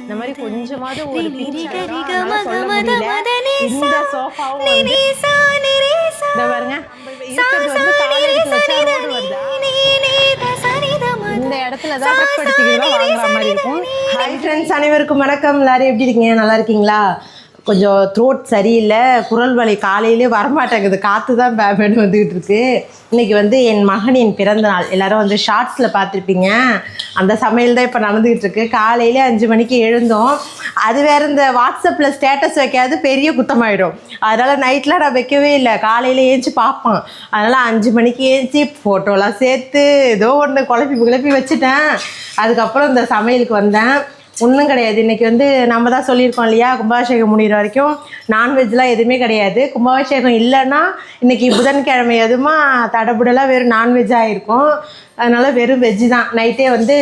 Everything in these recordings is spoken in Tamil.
இந்த மாதிரி கொஞ்சமாவது ஒரு சொல்ல முடியல. தம தனி இந்த சோஃபாவும் வந்து நிரேசா இந்த பாருங்க வந்து காலேஜுக்கு வச்சா ரோடு இந்த இடத்துல தான் படுத்திக்கிறதா வாங்குற மாதிரி இருக்கும் ஹாய் ஃப்ரெண்ட்ஸ் அனைவருக்கும் வணக்கம் எல்லாரும் எப்படி இருக்கீங்க நல்லா இருக்கீங்களா கொஞ்சம் த்ரோட் சரியில்லை குரல் வலி காலையிலே வரமாட்டேங்குது காற்று தான் பேபேன்னு வந்துக்கிட்டு இருக்கு. இன்னைக்கு வந்து என் மகனின் பிறந்த நாள். எல்லாரும் வந்து ஷார்ட்ஸில் பார்த்துருப்பீங்க. அந்த சமையல் தான் இப்போ நடந்துக்கிட்டு இருக்கு. காலையிலே அஞ்சு மணிக்கு எழுந்தோம். அது வேற இந்த வாட்ஸ்அப்பில் ஸ்டேட்டஸ் வைக்காது பெரிய குத்தமாயிடும். அதனால் நைட்டில் நான் வைக்கவே இல்லை. காலையில் ஏஞ்சி பார்ப்பேன். அதனால் அஞ்சு மணிக்கு ஏஞ்சி ஃபோட்டோலாம் சேர்த்து ஏதோ ஒன்று குழப்பி குழப்பி வச்சுட்டேன். அதுக்கப்புறம் இந்த சமையலுக்கு வந்தேன். ஒன்றும் கிடையாது. இன்றைக்கி வந்து நம்ம தான் சொல்லியிருக்கோம் இல்லையா? கும்பாபிஷேகம் முடிகிற வரைக்கும் நான்வெஜ்லாம் எதுவுமே கிடையாது. கும்பாபிஷேகம் இல்லைன்னா இன்றைக்கி புதன்கிழமை எதுவுமா தடபுடலாக வெறும் நான்வெஜ்ஜாக இருக்கும். அதனால் வெறும் வெஜ்ஜு தான். நைட்டே வந்து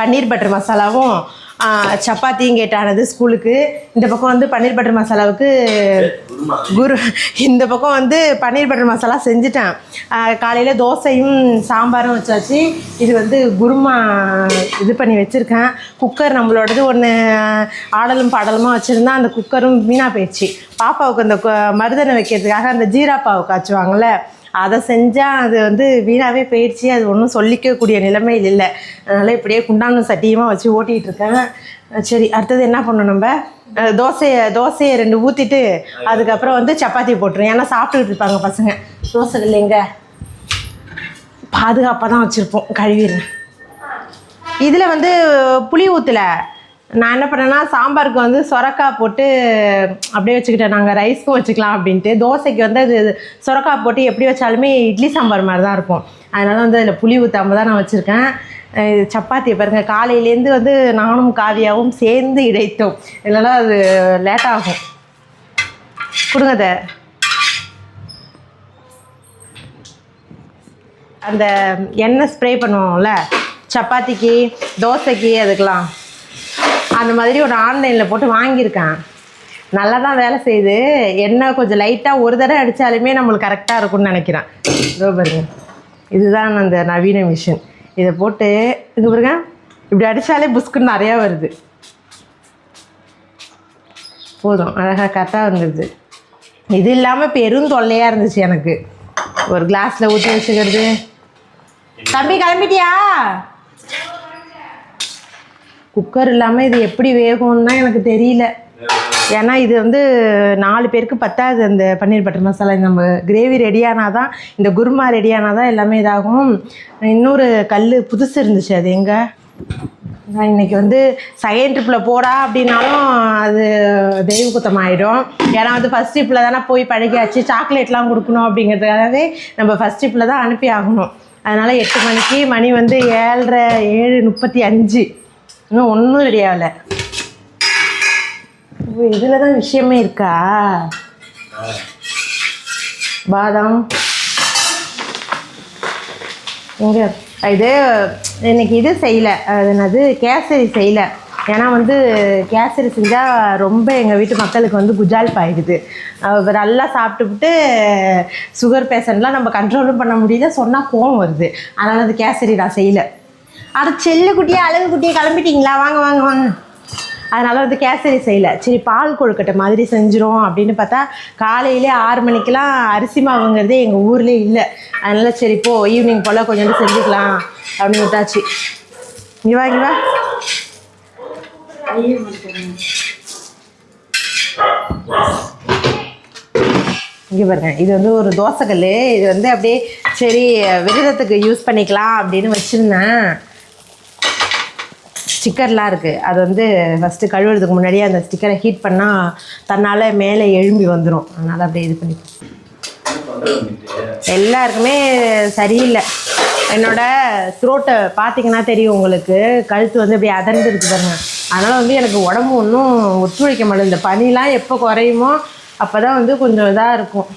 பன்னீர் பட்டர் மசாலாவும் சப்பாத்தியும் கேட்டானது ஸ்கூலுக்கு. இந்த பக்கம் வந்து பன்னீர் பட்டர் மசாலாவுக்கு குரு இந்த பக்கம் வந்து பன்னீர் பட்டர் மசாலா செஞ்சுட்டேன். காலையில் தோசையும் சாம்பாரும் வச்சாச்சு. இது வந்து குருமா இது பண்ணி வச்சுருக்கேன். குக்கர் நம்மளோடது ஒன்று ஆடலும் பாடலுமாக வச்சுருந்தா அந்த குக்கரும் வீணாக போயிடுச்சு. பாப்பாவுக்கு அந்த கு- மருதனை வைக்கிறதுக்காக அந்த ஜீரா பாவு காய்ச்சுவாங்கள்ல அதை செஞ்சால் அது வந்து வீணாகவே போயிடுச்சு. அது ஒன்றும் சொல்லிக்கக்கூடிய நிலைமையில் இல்லை. அதனால் இப்படியே குண்டானும் சட்டியமாக வச்சு ஓட்டிகிட்டு இருக்கேன். சரி அடுத்தது என்ன பண்ணணும் நம்ம? தோசையை தோசையை ரெண்டு ஊற்றிட்டு அதுக்கப்புறம் வந்து சப்பாத்தி போட்டுரும். ஏன்னா சாப்பிட்டுக்கிட்டு இருப்பாங்க பசங்க. தோசை இல்லைங்க பாதுகாப்பாக தான் வச்சுருப்போம். கழுவிடுறேன். இதில் வந்து புளி ஊற்றலை நான் என்ன பண்ணேன்னா சாம்பாருக்கு வந்து சொரக்காய் போட்டு அப்படியே வச்சுக்கிட்டேன். நாங்கள் ரைஸ்க்கும் வச்சுக்கலாம் அப்படின்ட்டு. தோசைக்கு வந்து அது சொரக்காய் போட்டு எப்படி வச்சாலுமே இட்லி சாம்பார் மாதிரி தான் இருக்கும். அதனால் வந்து அதில் புளி ஊற்றாம தான் நான் வச்சுருக்கேன். சப்பாத்தியை சப்பாத்தி பாருங்கள் காலையிலேருந்து வந்து நானும் காவியாவும் சேர்ந்து இடைத்தோம். இல்லைன்னா அது லேட்டாகும் கொடுங்க அதை. அந்த எண்ணெய் ஸ்ப்ரே பண்ணுவோம்ல சப்பாத்திக்கு தோசைக்கு அதுக்கெலாம் அந்த மாதிரி ஒரு ஆன்லைனில் போட்டு வாங்கியிருக்கேன். நல்லா தான் வேலை செய்யுது. எண்ணெய் கொஞ்சம் லைட்டாக ஒரு தடவை அடித்தாலுமே நம்மளுக்கு கரெக்டாக இருக்கும்னு நினைக்கிறேன். இதோ பாருங்க. இதுதான் அந்த நவீன மிஷின் இதை போட்டு இது பாருங்க இப்படி அடித்தாலே புஸ்குன்னு நிறையா வருது. போதும் அழகாக கரெக்டாக வந்துடுது இது இல்லாமல் பெரும் தொல்லையாக இருந்துச்சு எனக்கு. ஒரு கிளாஸில் ஊற்றி வச்சுக்கிறது. தம்பி கிளம்பிட்டியா? குக்கர் இல்லாமல் இது எப்படி வேகும்னா எனக்கு தெரியல. ஏன்னா இது வந்து நாலு பேருக்கு பத்தாது அந்த பன்னீர் பட்டர் மசாலா. நம்ம கிரேவி ரெடியானா தான் இந்த குருமா ரெடியானா தான் எல்லாமே இதாகும். இன்னொரு கல் புதுசு இருந்துச்சு அது எங்கே? நான் இன்னைக்கு வந்து செகண்ட் ட்ரிப்பில் போடா அப்படின்னாலும் அது தெய்வ குத்தம் ஆகிடும் ஏன்னா வந்து ஃபஸ்ட் ட்ரிப்பில் தானே போய் பழகியாச்சு. சாக்லேட்லாம் கொடுக்கணும் அப்படிங்கிறதுக்காகவே நம்ம ஃபஸ்ட் ட்ரிப்பில் தான் அனுப்பி ஆகணும். அதனால் எட்டு மணிக்கு மணி வந்து ஏழரை ஏழு முப்பத்தி அஞ்சு. இன்னும் ஒன்றும் ரெடி ஆகலை. இதில் தான் விஷயமே இருக்கா? பாதாம். இங்கே இது இன்னைக்கு இது செய்யலை. அது என்னது? கேசரி செய்யலை. ஏன்னா வந்து கேசரி செஞ்சால் ரொம்ப எங்கள் வீட்டு மக்களுக்கு வந்து குஜால்ப் ஆகிடுது நல்லா சாப்பிட்டுவிட்டு சுகர் பேஷண்ட்லாம் நம்ம கண்ட்ரோலும் பண்ண முடியல சொன்னால் கோவம் வருது. அதனால் அது கேசரி நான் செய்யலை. அட செல்லு குட்டியாக அழகு குட்டியை கிளம்பிட்டீங்களா? வாங்க வாங்க வாங்க. அதனால் வந்து கேசரி செய்யலை. சரி பால் கொழுக்கட்டை மாதிரி செஞ்சிரும் அப்படின்னு பார்த்தா காலையிலே ஆறு மணிக்கெலாம் அரிசி மாவுங்கிறதே எங்கள் ஊர்லேயே இல்லை. அதனால் சரி போ ஈவினிங் போல் கொஞ்சோண்டு செஞ்சுக்கலாம் அப்படின்னு விட்டாச்சு. இங்கே வா இங்கே வா. இங்கே பாருங்க இது வந்து ஒரு தோசைக்கல் இது வந்து அப்படியே சரி விரதத்துக்கு யூஸ் பண்ணிக்கலாம் அப்படின்னு வச்சுருந்தேன். ஸ்டிக்கர்லாம் இருக்குது அது வந்து ஃபஸ்ட்டு கழுவுறதுக்கு முன்னாடியே அந்த ஸ்டிக்கரை ஹீட் பண்ணால் தன்னால் மேலே எழும்பி வந்துடும் அதனால் அப்படியே இது பண்ணி எல்லாருக்குமே சரியில்லை. என்னோட த்ரோட்டை பார்த்தீங்கன்னா தெரியும் உங்களுக்கு. கழுத்து வந்து அப்படியே அதர்ந்து இருக்கு பாருங்க. அதனால் வந்து எனக்கு உடம்பு ஒன்றும் ஒத்துழைக்க மாட்டேங்குது. இந்த பனிலாம் எப்போ குறையுமோ அப்போ தான் வந்து கொஞ்சம் இதாக இருக்கும்.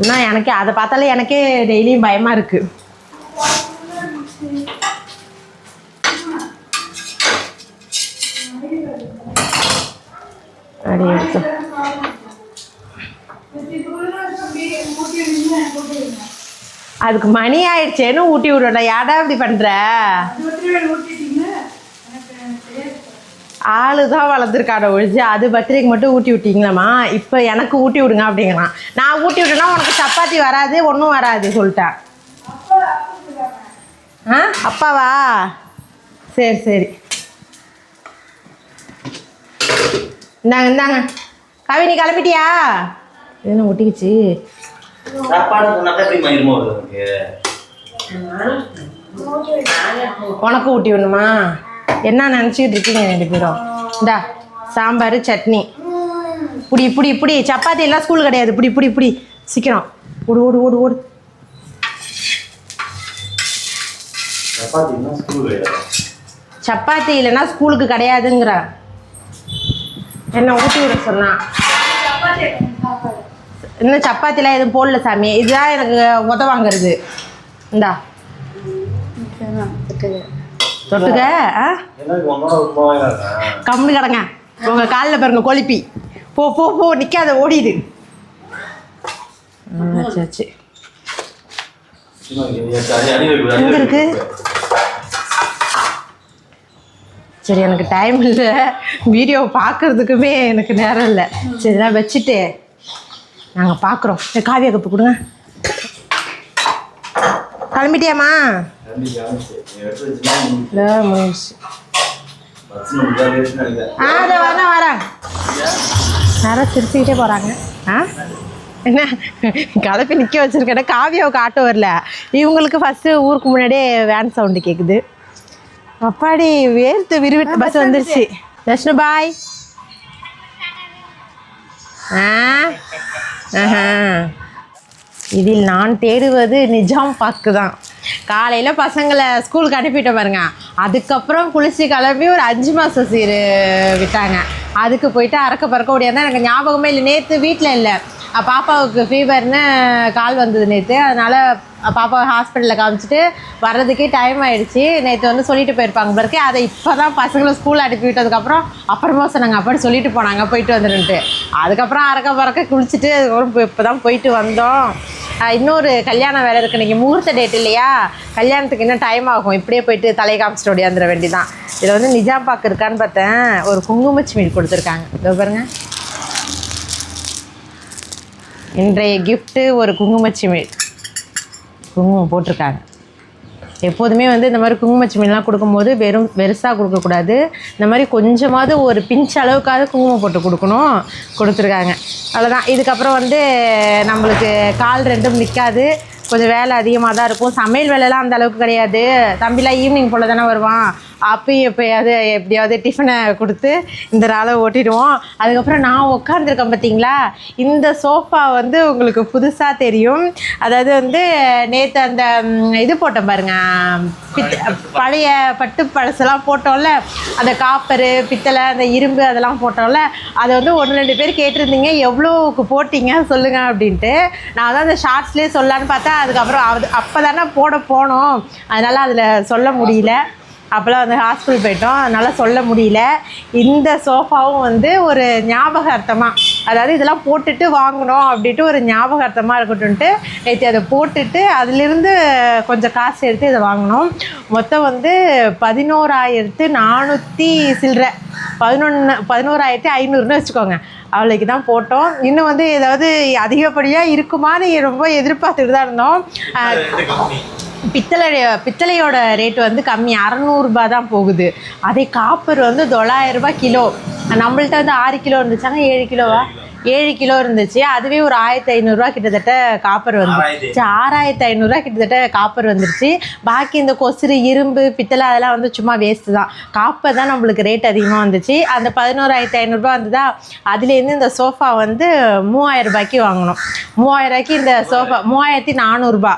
இன்னும் எனக்கே அதை பார்த்தாலே எனக்கே டெய்லியும் பயமாக இருக்குது அப்படி எடுத்து. அதுக்கு மணி ஆயிடுச்சேன்னு ஊட்டி விடணும் ஏடா இப்படி பண்ற? ஆளு தான் வளர்ந்துருக்காட ஒழிச்சு அது பர்த்டேக்கு மட்டும் ஊட்டி விட்டீங்களாம்மா? இப்போ எனக்கு ஊட்டி விடுங்க அப்படிங்கிறான். நான் ஊட்டி விட்டேன்னா உனக்கு சப்பாத்தி வராது ஒன்றும் வராது சொல்லிட்டேன். ஆ? அப்பாவா? சரி சரி. இந்தாங்க இந்தாங்க. கவினி கிளம்பிட்டியா? என்ன ஒட்டிக்கிச்சு? உனக்கு ஊட்டி விடணுமா? என்ன நினச்சிக்கிட்டு இருக்கீங்க ரெண்டு பேரும்? இந்தா சாம்பார் சட்னி. புடி புடி புடி. சப்பாத்தி எல்லாம் ஸ்கூல் கிடையாது. புடி புடி புடி. சீக்கிரம். ஓடு ஓடு ஓடு ஓடு. சப்பாத்தி இல்லைன்னா ஸ்கூலுக்கு கிடையாதுங்கிற. என்ன ஊட்டி விட சொன்னா. இன்னும் சப்பாத்திலாம் எதுவும் போடல சாமி. இதுதான் எனக்கு உத வாங்குறது. இந்தா. தொட்டுக்க கம்முனு கிடங்க. உங்க காலில் பாருங்க கொழுப்பி. போ போ போ நிற்காத ஓடிடு. சரி எங்க இருக்கு? சரி எனக்கு டைம் இல்லை. வீடியோ பார்க்கறதுக்குமே எனக்கு நேரம் இல்லை. சரி நான் வச்சுட்டு நாங்கள் பார்க்குறோம். காவியா கப்பு கொடுங்க. கிளம்பிட்டியாம்மா? ஆ வரேன் வரேன். யாரும் சிரிச்சுக்கிட்டே போகிறாங்க ஆ? என்ன? கலப்பி நிற்க வச்சுருக்கேன். காவியாவுக்கு ஆட்டோ வரல. இவங்களுக்கு ஃபஸ்ட்டு ஊருக்கு முன்னாடியே வேன் சவுண்டு கேட்குது அப்பாடி வேர்த்து விறுவிட்டு பஸ் வந்துருச்சு. தர்ஷனு பாய். இதில் நான் தேடுவது நிஜாம் பாக்கு தான். காலையில் பசங்களை ஸ்கூலுக்கு அனுப்பிட்டேன் பாருங்க. அதுக்கப்புறம் குளிச்சு கிளம்பி ஒரு அஞ்சு மாதம் சீர் விட்டாங்க. அதுக்கு போயிட்டு அறக்க பறக்க ஓடியாந்தா எனக்கு ஞாபகமே இல்லை. நேற்று வீட்டில் இல்லை. பாப்பாவுக்கு ஃபீவர்னு கால் வந்தது நேற்று அதனால் பாப்பாவை ஹாஸ்பிட்டலில் காமிச்சிட்டு வர்றதுக்கே டைம் ஆகிடுச்சி நேற்று வந்து சொல்லிட்டு போயிருப்பாங்க பிறகு அதை இப்போ தான் பசங்களை ஸ்கூல் அனுப்பி விட்டதுக்கப்புறம் அப்புறமா சொன்னாங்க. அப்படி சொல்லிட்டு போனாங்க. போயிட்டு வந்துருன்ட்டு அதுக்கப்புறம் அறக்க பறக்க குளிச்சுட்டு அதுக்கப்புறம் இப்போ தான் போயிட்டு வந்தோம். இன்னொரு கல்யாணம் வேலை இருக்குது நீங்கள் முகூர்த்த டேட் இல்லையா? கல்யாணத்துக்கு இன்னும் டைம் ஆகும். இப்படியே போயிட்டு தலையை காமிச்சிட்டு ஓடியாந்துட வேண்டியதான் இதில் வந்து நிஜாம் பாக்கு இருக்கான்னு பார்த்தேன். ஒரு குங்குமச்சி மீன் கொடுத்துருக்காங்க. இதோ பாருங்கள் இன்றைய கிஃப்ட்டு ஒரு குங்குமச்சிமிழ். குங்குமம் போட்டிருக்காங்க. எப்போதுமே வந்து இந்த மாதிரி குங்குமச்சிமீன்லாம் கொடுக்கும்போது வெறும் வெறுசாக கொடுக்கக்கூடாது. இந்த மாதிரி கொஞ்சமாவது ஒரு பிஞ்ச் அளவுக்காவது குங்குமம் போட்டு கொடுக்கணும். கொடுத்துருக்காங்க. அவ்வளோதான் இதுக்கப்புறம் வந்து நம்மளுக்கு கால் ரெண்டும் நிற்காது கொஞ்சம் வேலை அதிகமாக தான் இருக்கும். சமையல் வேலைலாம் அந்த அளவுக்கு கிடையாது. தம்பிலாம் ஈவினிங் போல் தானே வருவான். அப்பயும் எப்போயாவது எப்படியாவது டிஃபனை கொடுத்து இந்த நாளை ஓட்டிடுவோம். அதுக்கப்புறம் நான் உட்காந்துருக்கேன் பார்த்தீங்களா இந்த சோஃபா வந்து உங்களுக்கு புதுசாக தெரியும். அதாவது வந்து நேற்று அந்த இது போட்டேன் பாருங்க. பழைய பட்டு பழசெல்லாம் போட்டோம்ல. அந்த காப்பரு பித்தளை அந்த இரும்பு அதெல்லாம் போட்டோம்ல. அதை வந்து ஒன்று ரெண்டு பேர் கேட்டிருந்தீங்க. எவ்வளோக்கு போட்டீங்க சொல்லுங்க அப்படின்ட்டு. நான் தான் அந்த ஷார்ட்ஸ்லேயே சொல்லலான்னு பார்த்தா அதுக்கப்புறம் அது அப்போ தானே போட போனோம். அதனால் அதில் சொல்ல முடியல. அப்போல்லாம் வந்து ஹாஸ்பிட்டல் போயிட்டோம். அதனால் சொல்ல முடியல. இந்த சோஃபாவும் வந்து ஒரு ஞாபகார்த்தமாக அதாவது இதெல்லாம் போட்டுட்டு வாங்கணும் அப்படின்ட்டு ஒரு ஞாபகார்த்தமாக இருக்கட்டும்ட்டு நேற்று அதை போட்டுட்டு அதிலிருந்து கொஞ்சம் காசு எடுத்து இதை வாங்கினோம். மொத்தம் வந்து பதினோராயிரத்து நானூற்றி சில்லற. பதினொன்று பதினோராயிரத்தி ஐநூறுன்னு வச்சுக்கோங்க. அவளுக்கு தான் போட்டோம். இன்னும் வந்து ஏதாவது அதிகப்படியாக இருக்குமான்னு ரொம்ப எதிர்பார்த்துட்டு தான் இருந்தோம். பித்தளை பித்தளையோட ரேட் வந்து கம்மி. அறநூறுபா தான் போகுது. அதே காப்பர் வந்து தொள்ளாயிரம் ரூபாய் கிலோ. நம்மள்ட்ட வந்து ஆறு கிலோ இருந்துச்சாங்க? ஏழு கிலோவா? ஏழு கிலோ இருந்துச்சு. அதுவே ஒரு ஆயிரத்தி ஐநூறுரூவா கிட்டத்தட்ட காப்பர் வந்துருச்சு ஆறாயிரத்தி ஐநூறுரூவா கிட்டத்தட்ட காப்பர் வந்துருச்சு. பாக்கி இந்த கொசுறு இரும்பு பித்தளை அதெல்லாம் வந்து சும்மா வேஸ்ட்டு தான். காப்பர் தான் நம்மளுக்கு ரேட் அதிகமாக வந்துச்சு. அந்த பதினோராயிரத்தி ஐநூறுரூபா வந்ததா அதுலேருந்து இந்த சோஃபா வந்து மூவாயிரம் ரூபாய்க்கு வாங்கினோம். மூவாயிரம் ரூபாய்க்கு இந்த சோஃபா மூவாயிரத்தி நானூறுரூபா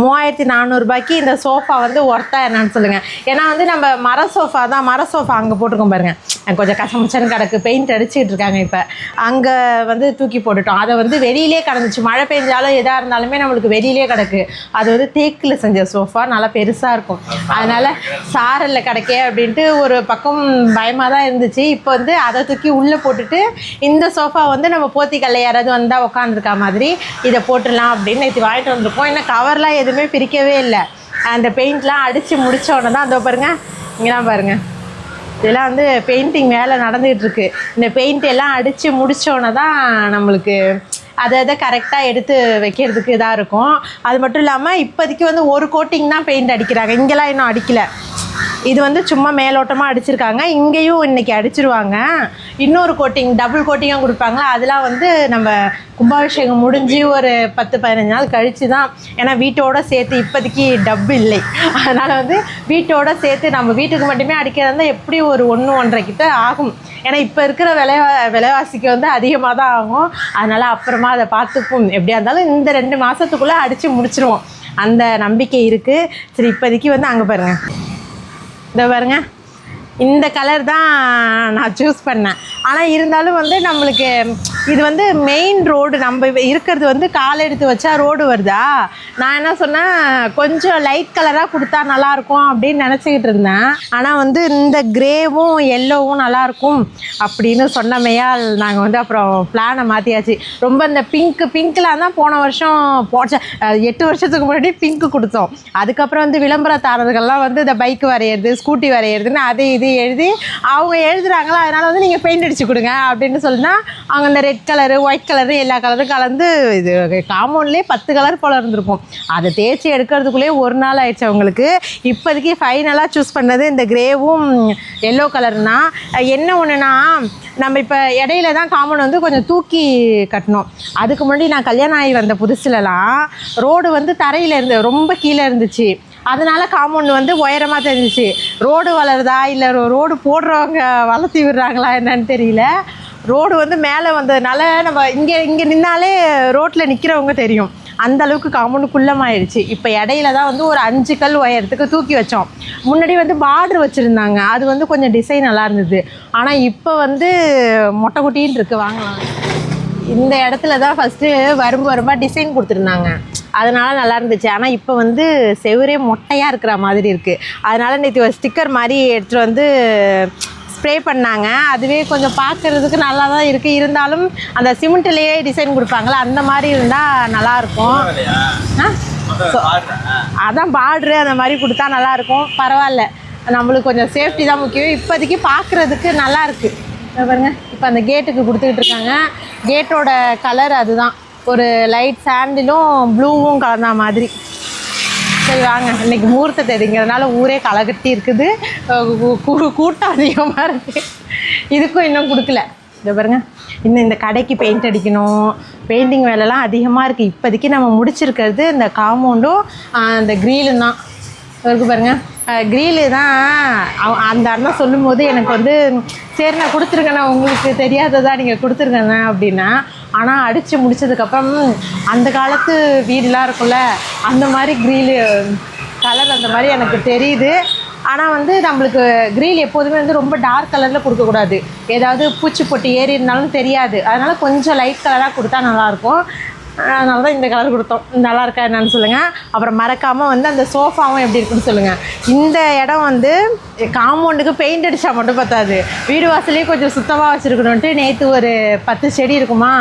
மூவாயிரத்தி நானூறுபாய்க்கு இந்த சோஃபா வந்து ஒர்த்தா என்னன்னு சொல்லுங்கள் ஏன்னா வந்து நம்ம மர சோஃபா தான் மர சோஃபா அங்கே போட்டிருக்கோம் பாருங்கள் கொஞ்சம் கசமுச்சன்னு கிடக்கு பெயிண்ட் அடிச்சுட்டு இருக்காங்க இப்போ. அங்கே வந்து தூக்கி போட்டுட்டோம். அதை வந்து வெளியிலே கிடந்துச்சு. மழை பெஞ்சாலும் எதாக இருந்தாலுமே நம்மளுக்கு வெளியிலே கிடக்கு. அது வந்து தேக்கில் செஞ்ச சோஃபா. நல்லா பெருசாக இருக்கும். அதனால் சாரலில் கிடைக்கே அப்படின்ட்டு ஒரு பக்கம் பயமாக தான் இருந்துச்சு. இப்போ வந்து அதை தூக்கி உள்ளே போட்டுட்டு இந்த சோஃபா வந்து நம்ம போத்திக்கல்ல யாராவது வந்தால் உட்காந்துருக்க மாதிரி இதை போட்டுடலாம் அப்படின்னு நேற்று வாங்கிட்டு வந்திருக்கோம். ஏன்னா கவர்லாம் பெருசாக எதுவுமே பிரிக்கவே இல்லை. அந்த பெயிண்ட்லாம் அடித்து முடிச்ச உடனே தான் அதோ பாருங்கள் இங்கெல்லாம் பாருங்கள் இதெல்லாம் வந்து பெயிண்டிங் வேலை நடந்துகிட்டு இருக்கு. இந்த பெயிண்ட் எல்லாம் அடித்து முடித்தோடனே தான் நம்மளுக்கு அதை அதை கரெக்டாக எடுத்து வைக்கிறதுக்கு இதாக இருக்கும். அது மட்டும் இல்லாமல் இப்போதைக்கு வந்து ஒரு கோட்டிங் தான் பெயிண்ட் அடிக்கிறாங்க. இங்கெல்லாம் இன்னும் அடிக்கலை. இது வந்து சும்மா மேலோட்டமாக அடிச்சிருக்காங்க. இங்கேயும் இன்னைக்கு அடிச்சிருவாங்க. இன்னொரு கோட்டிங் டபுள் கோட்டிங்காக கொடுப்பாங்க. அதெல்லாம் வந்து நம்ம கும்பாபிஷேகம் முடிஞ்சு ஒரு பத்து பதினஞ்சு நாள் கழித்து தான் ஏன்னா வீட்டோட சேர்த்து இப்போதைக்கு டப்பு இல்லை. அதனால் வந்து வீட்டோட சேர்த்து நம்ம வீட்டுக்கு மட்டுமே அடிக்கிறதா இருந்தால் எப்படி ஒரு ஒன்று ஒன்றரை கிட்ட ஆகும். ஏன்னா இப்போ இருக்கிற விலை விலைவாசிக்கு வந்து அதிகமாக தான் ஆகும். அதனால் அப்புறமா அதை பார்த்துப்போம். எப்படியா இருந்தாலும் இந்த ரெண்டு மாதத்துக்குள்ளே அடித்து முடிச்சிருவோம். அந்த நம்பிக்கை இருக்குது சரி இப்போதைக்கு வந்து அங்கே பாருங்கள் இதை பாருங்க. இந்த கலர் தான் நான் சூஸ் பண்ணேன். ஆனால் இருந்தாலும் வந்து நம்மளுக்கு இது வந்து மெயின் ரோடு நம்ம இருக்கிறது வந்து காலை எடுத்து வச்சா ரோடு வருதா? நான் என்ன சொன்னேன்? கொஞ்சம் லைட் கலராக கொடுத்தா நல்லாயிருக்கும் அப்படின்னு நினச்சிக்கிட்டு இருந்தேன். ஆனால் வந்து இந்த கிரேவும் எல்லோவும் நல்லாயிருக்கும் அப்படின்னு சொன்னமையால் நாங்கள் வந்து அப்புறம் பிளானை மாற்றியாச்சு ரொம்ப இந்த பிங்க் பிங்க்கில் தான் போன வருஷம் போச்ச எட்டு வருஷத்துக்கு முன்னாடி பிங்க்கு கொடுத்தோம். அதுக்கப்புறம் வந்து விளம்பரத்தாரர்கள்லாம் வந்து இந்த பைக் வரையிறது ஸ்கூட்டி வரையிறதுன்னு அது இது எழுதி அவங்க எழுதுகிறாங்களா அதனால் வந்து நீங்கள் பெயிண்ட் அடிச்சு கொடுங்க அப்படின்னு சொன்னால் அவங்க இந்த ரெட் கலரு ஒயிட் கலரு எல்லா கலரும் கலந்து இது காம்பவுண்ட்லேயே பத்து கலர் போல் இருந்திருக்கும். அதை தேய்ச்சி எடுக்கிறதுக்குள்ளேயே ஒரு நாள் ஆயிடுச்சு அவங்களுக்கு. இப்போதைக்கு ஃபைனலாக சூஸ் பண்ணது இந்த கிரேவும் எல்லோ கலர்னா என்ன ஒன்றுனா நம்ம இப்போ இடையில தான் காமன் வந்து கொஞ்சம் தூக்கி கட்டணும். அதுக்கு முன்னாடி நான் கல்யாணம் ஆகி வந்த புதுசுலலாம் ரோடு வந்து தரையில் இருந்து ரொம்ப கீழே இருந்துச்சு. அதனால காம்பவுண்ட் வந்து உயரமாக தெரிஞ்சிச்சு. ரோடு வளருதா இல்லை ரோடு போடுறவங்க வளர்த்தி விடுறாங்களா என்னன்னு தெரியல. ரோடு வந்து மேலே வந்ததுனால நம்ம இங்கே இங்கே நின்னாலே ரோட்டில் நிற்கிறவங்க தெரியும். அந்த அளவுக்கு காம்பவுண்டு குள்ளமாயிடுச்சு இப்போ இடையில தான் வந்து ஒரு அஞ்சு கல் உயரத்துக்கு தூக்கி வச்சோம். முன்னாடி வந்து பார்டர் வச்சுருந்தாங்க. அது வந்து கொஞ்சம் டிசைன் நல்லா இருந்தது. ஆனால் இப்போ வந்து மொட்டை குட்டின்னு இருக்கு. வாங்கலாம் இந்த இடத்துல தான் ஃபஸ்ட்டு வரும்பு வரும்பா டிசைன் கொடுத்துருந்தாங்க. அதனால நல்லா இருந்துச்சு. ஆனால் இப்போ வந்து செவரே மொட்டையாக இருக்கிற மாதிரி இருக்குது அதனால் நேற்று ஒரு ஸ்டிக்கர் மாதிரி எடுத்துகிட்டு வந்து ஸ்ப்ரே பண்ணாங்க. அதுவே கொஞ்சம் பார்க்குறதுக்கு நல்லா தான் இருக்குது இருந்தாலும் அந்த சிமெண்ட்லேயே டிசைன் கொடுப்பாங்களே அந்த மாதிரி இருந்தால் நல்லாயிருக்கும். ஆ? அதான் பார்ட்ரு அந்த மாதிரி கொடுத்தா நல்லாயிருக்கும். பரவாயில்ல. நம்மளுக்கு கொஞ்சம் சேஃப்டி தான் முக்கியம். இப்போதைக்கு பார்க்குறதுக்கு நல்லா இருக்குது பாருங்க. இப்போ அந்த கேட்டுக்கு கொடுத்துக்கிட்டு இருக்காங்க. கேட்டோட கலர் அதுதான். ஒரு லைட் சாண்டிலும் ப்ளூவும் கலந்த மாதிரி. சரி வாங்க இன்னைக்கு முகூர்த்த தேதிங்கிறதுனால ஊரே களைகட்டி இருக்குது. கூட்டம் அதிகமாக இருக்குது இதுக்கும் இன்னும் கொடுக்கல. இதை பாருங்க. இன்னும் இந்த கடைக்கு பெயிண்ட் அடிக்கணும். பெயிண்டிங் வேலைலாம் அதிகமாக இருக்குது இப்போதைக்கு நம்ம முடிச்சிருக்கிறது இந்த காம்பவுண்டும் அந்த க்ரீலும் தான். இருக்கு பாருங்க. க்ரீலு தான். அவ- அந்த அண்ணன் சொல்லும்போது எனக்கு வந்து சரி நான் கொடுத்துருக்கேண்ணா உங்களுக்கு தெரியாததா நீங்கள் கொடுத்துருக்கேண்ணா அப்படின்னா ஆனால் அடித்து முடிச்சதுக்கப்புறம் அந்த காலத்து வீடுலாம் இருக்கும்ல அந்த மாதிரி க்ரீலு கலர் அந்த மாதிரி எனக்கு தெரியுது. ஆனால் வந்து நம்மளுக்கு க்ரீல் எப்போதுமே வந்து ரொம்ப டார்க் கலரில் கொடுக்கக்கூடாது ஏதாவது பூச்சி பொட்டி ஏறி இருந்தாலும் தெரியாது. அதனால் கொஞ்சம் லைட் கலராக கொடுத்தா நல்லாயிருக்கும் அதனால தான் இந்த கலர் கொடுத்தோம். நல்லா இருக்கா என்னன்னு சொல்லுங்கள் அப்புறம் மறக்காமல் வந்து அந்த சோஃபாவும் எப்படி இருக்குன்னு சொல்லுங்கள் இந்த இடம் வந்து காம்பவுண்டுக்கு பெயிண்ட் அடித்தா மட்டும் பத்தாது. வீடு வாசலையும் கொஞ்சம் சுத்தமாக வச்சுருக்கணுன்ட்டு நேற்று ஒரு பத்து செடி இருக்குமா?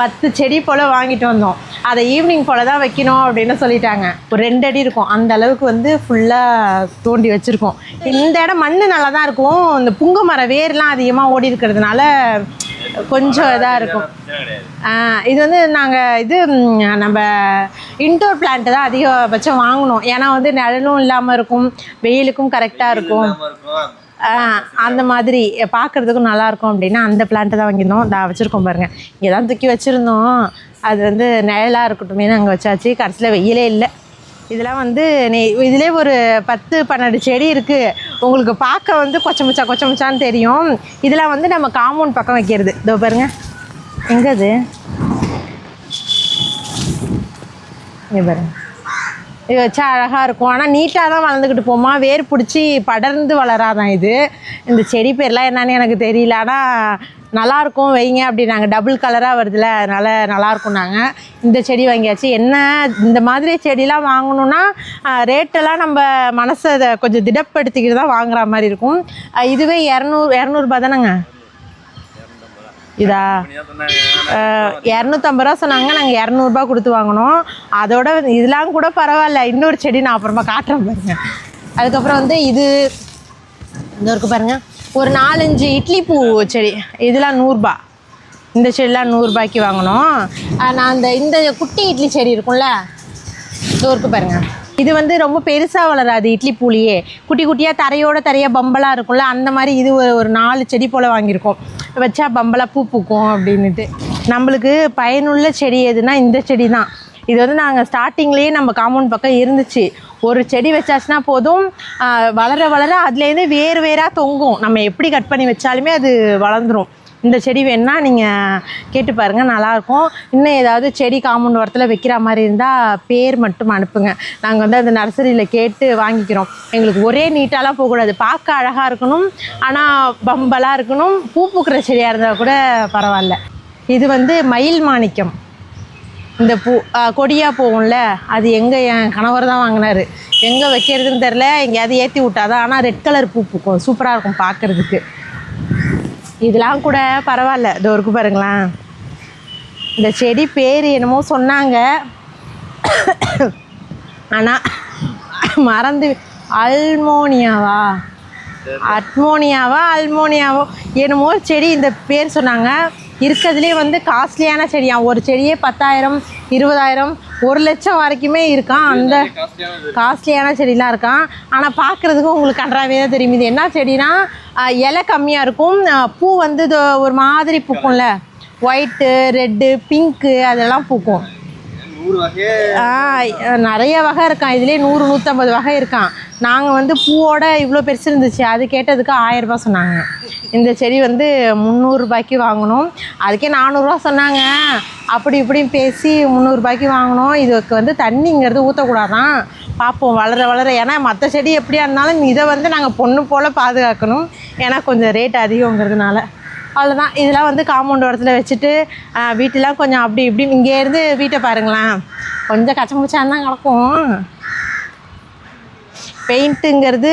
பத்து செடி போல் வாங்கிட்டு வந்தோம். அதை ஈவினிங் போல் தான் வைக்கணும் அப்படின்னு சொல்லிட்டாங்க. ஒரு ரெண்டு அடி இருக்கும். அந்த அளவுக்கு வந்து ஃபுல்லாக தோண்டி வச்சுருக்கோம். இந்த இடம் மண் நல்லா தான் இருக்கும். இந்த புங்கு மர வேர்லாம் அதிகமாக ஓடி இருக்கிறதுனால கொஞ்சம் இதாக இருக்கும். இது வந்து நாங்கள் இது நம்ம இன்டோர் பிளான்ட் தான் அதிகபட்சம் வாங்கினோம் ஏன்னா வந்து நிழலும் இல்லாமல் இருக்கும் வெயிலுக்கும் கரெக்டாக இருக்கும். அந்த மாதிரி பார்க்குறதுக்கும் நல்லாயிருக்கும் அப்படின்னா அந்த பிளான்ட்டு தான் வாங்கியிருந்தோம். அதை வச்சுருக்கோம் பாருங்கள் இங்கே தான் தூக்கி வச்சுருந்தோம். அது வந்து நிழலாக இருக்கட்டுமே. அங்கே வச்சாச்சு. கடைசியில் வெயிலே இல்லை. இதெல்லாம் வந்து நீ இதிலே ஒரு பத்து பன்னெண்டு செடி இருக்குது உங்களுக்கு பார்க்க வந்து கொச்சமுச்சா கொச்சமுச்சான்னு தெரியும். இதெல்லாம் வந்து நம்ம காம்பவுண்ட் பக்கம் வைக்கிறது. இதோ பாருங்க. எங்கே அது இங்கே பாருங்க. இது வச்சா அழகாக இருக்கும். ஆனால் நீட்டாக தான் வளர்ந்துக்கிட்டு போமா வேர் பிடிச்சி படர்ந்து வளராதான் இது? இந்த செடி பேர்லாம் என்னன்னு எனக்கு தெரியல. ஆனால் நல்லாயிருக்கும் வைங்க அப்படி நாங்கள் டபுள் கலராக வருதுல்ல அதனால் நல்லாயிருக்கும் நாங்கள் இந்த செடி வாங்கியாச்சு. என்ன இந்த மாதிரி செடிலாம் வாங்கணுன்னா ரேட்டெல்லாம் நம்ம மனசை அதை கொஞ்சம் திடப்படுத்திக்கிட்டு தான் வாங்குற மாதிரி இருக்கும். இதுவே இரநூறு இரநூறுபா தானேங்க? இதா? இரநூத்தம்பது ரூபா சொன்னாங்க. நாங்கள் இரநூறுபா கொடுத்து வாங்கினோம். அதோட இதெல்லாம் கூட பரவாயில்ல. இன்னொரு செடி நான் அப்புறமா காட்டுறேன் பாருங்க. அதுக்கப்புறம் வந்து இது இந்த இருக்கு ஒரு நாலஞ்சு இட்லி பூ செடி. இதெல்லாம் நூறுரூபா இந்த செடிலாம் நூறுரூபாய்க்கு வாங்கினோம் நான் அந்த இந்த குட்டி இட்லி செடி இருக்கும்ல இதோ இருக்கு பாருங்கள் இது வந்து ரொம்ப பெருசாக வளராது இட்லி பூலியே. குட்டி குட்டியாக தரையோட தரையாக பம்பலாக இருக்கும்ல அந்த மாதிரி இது ஒரு ஒரு நாலு செடி போல் வாங்கியிருக்கோம். வச்சா பம்பலாக பூ பூக்கும் அப்படின்ட்டு நம்மளுக்கு பயனுள்ள செடி எதுனா இந்த செடி தான் இது வந்து நாங்கள் ஸ்டார்டிங்லேயே நம்ம காம்பவுண்ட் பக்கம் இருந்துச்சு. ஒரு செடி வச்சாச்சுன்னா போதும். வளர வளர அதுலேருந்து வேறு வேறாக தொங்கும். நம்ம எப்படி கட் பண்ணி வச்சாலுமே அது வளர்ந்துடும் இந்த செடி வேணால் நீங்கள் கேட்டு பாருங்கள் நல்லாயிருக்கும். இன்னும் ஏதாவது செடி காம்பவுண்ட் ஓரத்தில் வைக்கிற மாதிரி இருந்தால் பேர் மட்டும் அனுப்புங்க. நாங்கள் வந்து அந்த நர்சரியில் கேட்டு வாங்கிக்கிறோம். எங்களுக்கு ஒரே நீட்டாலாம் போகக்கூடாது. பார்க்க அழகாக இருக்கணும். ஆனால் பம்பலாக இருக்கணும். பூ பூக்கிற செடியாக இருந்தால் கூட பரவாயில்ல. இது வந்து மயில் மாணிக்கம். இந்த பூ கொடியாக போகும்ல அது எங்கே என் கணவர் தான் வாங்கினாரு. எங்கே வைக்கிறதுன்னு தெரில எங்கேயாவது ஏற்றி விட்டாதான். ஆனால் ரெட் கலர் பூ பூக்கும். சூப்பராக இருக்கும் பார்க்குறதுக்கு. இதெல்லாம் கூட பரவாயில்ல. இதோ இருக்கு பாருங்களேன். இந்த செடி பேர் என்னமோ சொன்னாங்க. ஆனால் மறந்து அல்மோனியாவா? அட்மோனியாவா அல்மோனியாவோ? என்னமோ செடி இந்த பேர் சொன்னாங்க. இருக்கிறதுலே வந்து காஸ்ட்லியான செடியா? ஒரு செடியே பத்தாயிரம் இருபதாயிரம் ஒரு லட்சம் வரைக்குமே இருக்கான். அந்த காஸ்ட்லியான செடிலாம் இருக்கான். ஆனால் பார்க்குறதுக்கு உங்களுக்கு கன்றாவே தான் தெரியும். இது என்ன செடினா இலை கம்மியாக இருக்கும். பூ வந்து இது ஒரு மாதிரி பூக்கும்ல. ஒயிட்டு ரெட்டு பிங்க்கு அதெல்லாம் பூக்கும். நிறைய வகை இருக்கான். இதுலேயே நூறு நூற்றம்பது வகை இருக்கான். நாங்கள் வந்து பூவோட இவ்வளோ பெருசு இருந்துச்சு. அது கேட்டதுக்கு ஆயிரம் சொன்னாங்க. இந்த செடி வந்து முந்நூறுரூபாய்க்கு வாங்கினோம் அதுக்கே நானூறுரூவா சொன்னாங்க. அப்படி இப்படின்னு பேசி முந்நூறுரூபாய்க்கு வாங்கினோம் இதுக்கு வந்து தண்ணிங்கிறது ஊற்றக்கூடாதான் பார்ப்போம். வளர வளர. ஏன்னா மற்ற செடி எப்படியா இருந்தாலும் இதை வந்து நாங்கள் பொண்ணு போல் பாதுகாக்கணும். ஏன்னா கொஞ்சம் ரேட் அதிகங்கிறதுனால. அவ்வளோதான் இதெல்லாம் வந்து காம்பவுண்ட் ஓரத்தில் வச்சுட்டு வீட்டெலாம் கொஞ்சம் அப்படி இப்படின்னு இங்கேருந்து வீட்டை பாருங்களேன். கொஞ்சம் கச்சமுச்சான் தான் கிடக்கும். பெயிண்ட்டுங்கிறது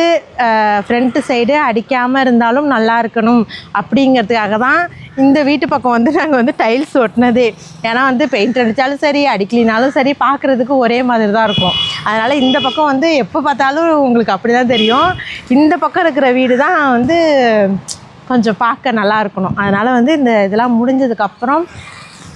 ஃப்ரண்ட்டு சைடு அடிக்காமல் இருந்தாலும் நல்லா இருக்கணும் அப்படிங்கிறதுக்காக தான் இந்த வீட்டு பக்கம் வந்து நாங்கள் வந்து டைல்ஸ் ஒட்டினதே. ஏன்னா வந்து பெயிண்ட் அடித்தாலும் சரி அடிக்கலினாலும் சரி பார்க்குறதுக்கு ஒரே மாதிரி தான் இருக்கும். அதனால் இந்த பக்கம் வந்து எப்போ பார்த்தாலும் உங்களுக்கு அப்படி தான் தெரியும். இந்த பக்கம் இருக்கிற வீடு தான் வந்து கொஞ்சம் பார்க்க நல்லா இருக்கணும். அதனால் வந்து இந்த இதெல்லாம் முடிஞ்சதுக்கப்புறம்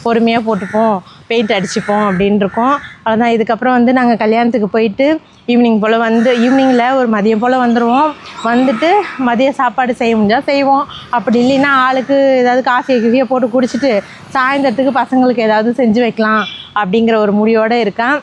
பொறுமையாக போட்டுப்போம். பெயிண்ட் அடிச்சுப்போம் அப்படின்னு இருக்கோம் அவ்வளோதான் இதுக்கப்புறம் வந்து நாங்கள் கல்யாணத்துக்கு போயிட்டு ஈவினிங் போல் வந்து ஈவினிங்கில் ஒரு மதியம் போல் வந்துடுவோம் வந்துட்டு மதிய சாப்பாடு செய்ய முடிஞ்சால் செய்வோம். அப்படி இல்லைன்னா ஆளுக்கு ஏதாவது காசியை கீஃபியை போட்டு குடிச்சிட்டு சாயந்தரத்துக்கு பசங்களுக்கு ஏதாவது செஞ்சு வைக்கலாம் அப்படிங்கிற ஒரு முடிவோடு இருக்கேன்.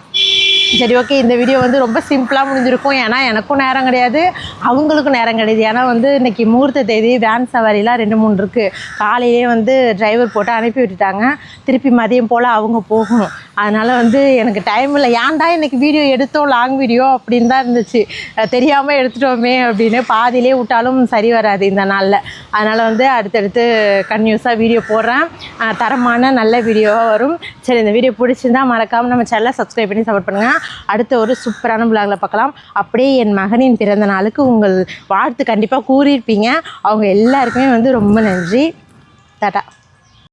சரி ஓகே இந்த வீடியோ வந்து ரொம்ப சிம்பிளாக முடிஞ்சிருக்கும். ஏன்னா எனக்கும் நேரம் கிடையாது. அவங்களுக்கும் நேரம் கிடையாது. ஏன்னா வந்து இன்றைக்கி முகூர்த்த தேதி வேன் சவாரிலாம் ரெண்டு மூணு இருக்குது காலையிலே வந்து டிரைவர் போட்டு அனுப்பி விட்டுட்டாங்க. திருப்பி மதியம் போல் அவங்க போகணும். அதனால் வந்து எனக்கு டைம் இல்லை. ஏன்டா இன்றைக்கி வீடியோ எடுத்தோம் லாங் வீடியோ அப்படின்னு தான் இருந்துச்சு. தெரியாமல் எடுத்துட்டோமே அப்படின்னு பாதியிலே விட்டாலும் சரி வராது இந்த நாளில். அதனால் வந்து அடுத்தடுத்து கன்யூஸாக வீடியோ போடுறேன். தரமான நல்ல வீடியோவாக வரும். சரி இந்த வீடியோ பிடிச்சிருந்தா மறக்காமல் நம்ம சேனலை சப்ஸ்கிரைப் பண்ணி சப்போர்ட் பண்ணுங்கள் அடுத்த ஒரு சூப்பரான பிளாகில் பார்க்கலாம். அப்படியே என் மகனின் பிறந்த நாளுக்கு உங்கள் வாழ்த்து கண்டிப்பாக கூறியிருப்பீங்க. அவங்க எல்லாருக்குமே வந்து ரொம்ப நன்றி. டாட்டா